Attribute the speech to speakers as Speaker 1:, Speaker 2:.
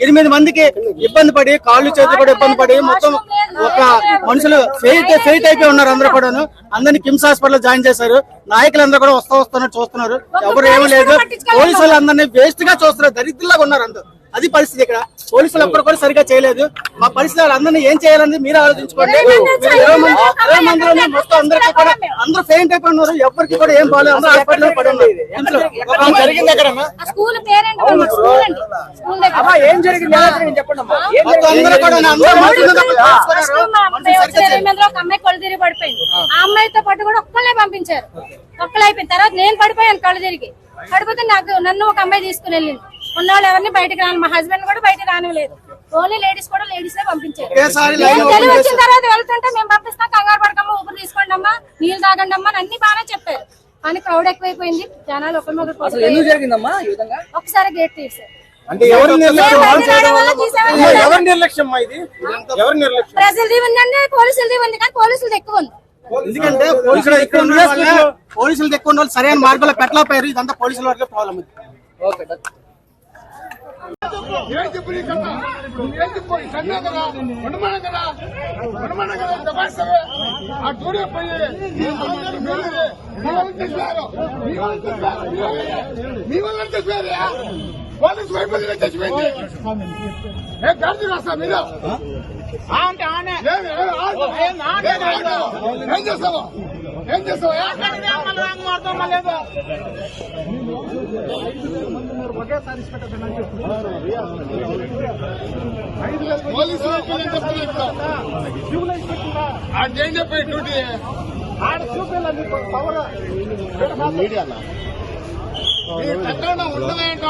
Speaker 1: ఎనిమిది మందికి ఇబ్బంది పడి కాళ్ళు చేతులు కూడా ఇబ్బంది పడి మొత్తం ఒక మనుషులు ఫెయిట్ ఫెయిట్ అయిపోయి ఉన్నారు అందరూ కూడాను. అందరిని కిమ్స్ హాస్పిటల్ జాయిన్ చేశారు. నాయకులందరూ కూడా వస్తా వస్తున్నారు చూస్తున్నారు. ఎవరు ఏమీ లేదు. పోలీసులు అందరినీ వేస్ట్గా చూస్తున్నారు. దరిద్రులాగా ఉన్నారు అందరూ. అది పరిస్థితి ఇక్కడ. పోలీసులు ఎప్పుడు కూడా సరిగా చేయలేదు. మా పరిస్థితి అందరినీ ఏం చేయాలని మీరు ఆలోచించుకోండి. మొత్తం అందరికీ కూడా అందరూ ఫెయింట్ ఎవరికి కూడా ఏం బాగాలేదు అందరూ హాస్పిటల్
Speaker 2: వాళ్ళ
Speaker 3: ఏం జరిగింది?
Speaker 1: అందరూ కూడా
Speaker 2: అమ్మాయి పడిపోయింది. ఆ. అమ్మాయితో పాటు కూడా ఒక్కళ్ళే పంపించారు. ఒక్కళ్ళు అయిపోయిన తర్వాత నేను పడిపోయాను కళ్ళు తిరిగి. పడిపోతే నాకు నన్ను ఒక అమ్మాయి తీసుకుని వెళ్ళింది. ఉన్నవాళ్ళు ఎవరిని బయటకు రాను మా హస్బెండ్ కూడా బయటకు రానివ్వలేదు. ఓన్లీ లేడీస్ కూడా లేడీస్ పంపించారు. తెలివి వచ్చిన. తర్వాత వెళ్తుంటే మేము పంపిస్తాం నీళ్ళు తాగండి అమ్మా అని అన్ని బాగానే చెప్పారు. కానీ క్రౌడ్ ఎక్కువైపోయింది. జనాలు ఒకరి
Speaker 3: విధంగా?
Speaker 2: ఒకసారి గేట్ తీసారు
Speaker 1: అంటే ఎవరు నిర్లక్ష్యం?
Speaker 2: ప్రజలది ఉందండి పోలీసులది ఉంది కానీ పోలీసులది ఎక్కువ ఉంది.
Speaker 1: ఎందుకంటే పోలీసులు ఎక్కువ పోలీసులు ఎక్కువ సరైన మార్గంలో పెట్టలేకపోయారు ఇదంతా పోలీసుల వరకే ప్రాబ్లం ఇది
Speaker 3: ఓకే డన్.
Speaker 4: ఏం చెప్పు నీ కన్నా? నువ్వేం చెప్పు? ఈ కన్నా కదా? ఉండమనం కదా? ఉండమనం కదా? ఇంత భాషవే? ఆ టూరే పోయి, మీ వాళ్ళందరూ పోయి, మీ వాళ్ళని తెచ్చినారు. మీ వాళ్ళని తెచ్చినారు. మీ వాళ్ళని- మీ వాళ్ళని తెచ్చినారా? పోలీసు వైపు చచ్చిపోయింది ఏ గాంధీ రాస్తా మీరు ఏమి? ఏమి? ఆడు. ఏమి ఆడు? ఏం చేస్తావు ఏం చేస్తావు పోలీసు వైపు చెప్తున్నా అదేం చెప్పి డ్యూటీ మీడియా ఉండదు ఏంటో